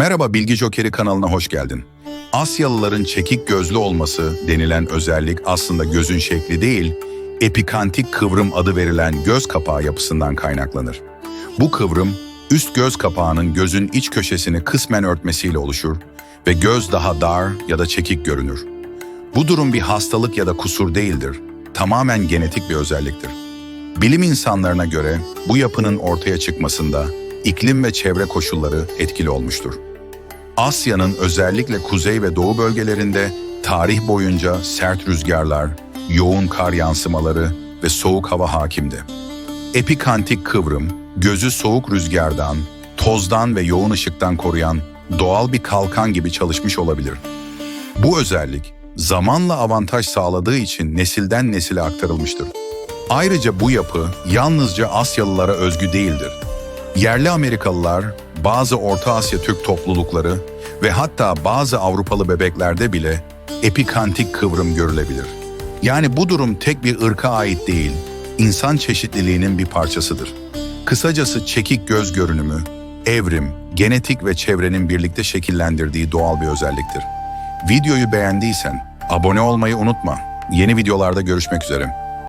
Merhaba Bilgi Jokeri kanalına hoş geldin. Asyalıların çekik gözlü olması denilen özellik aslında gözün şekli değil, epikantik kıvrım adı verilen göz kapağı yapısından kaynaklanır. Bu kıvrım, üst göz kapağının gözün iç köşesini kısmen örtmesiyle oluşur ve göz daha dar ya da çekik görünür. Bu durum bir hastalık ya da kusur değildir, tamamen genetik bir özelliktir. Bilim insanlarına göre bu yapının ortaya çıkmasında iklim ve çevre koşulları etkili olmuştur. Asya'nın özellikle kuzey ve doğu bölgelerinde tarih boyunca sert rüzgarlar, yoğun kar yansımaları ve soğuk hava hakimdi. Epikantik kıvrım, gözü soğuk rüzgardan, tozdan ve yoğun ışıktan koruyan doğal bir kalkan gibi çalışmış olabilir. Bu özellik zamanla avantaj sağladığı için nesilden nesile aktarılmıştır. Ayrıca bu yapı yalnızca Asyalılara özgü değildir. Yerli Amerikalılar, bazı Orta Asya Türk toplulukları ve hatta bazı Avrupalı bebeklerde bile epikantik kıvrım görülebilir. Yani bu durum tek bir ırka ait değil, insan çeşitliliğinin bir parçasıdır. Kısacası çekik göz görünümü, evrim, genetik ve çevrenin birlikte şekillendirdiği doğal bir özelliktir. Videoyu beğendiysen abone olmayı unutma. Yeni videolarda görüşmek üzere.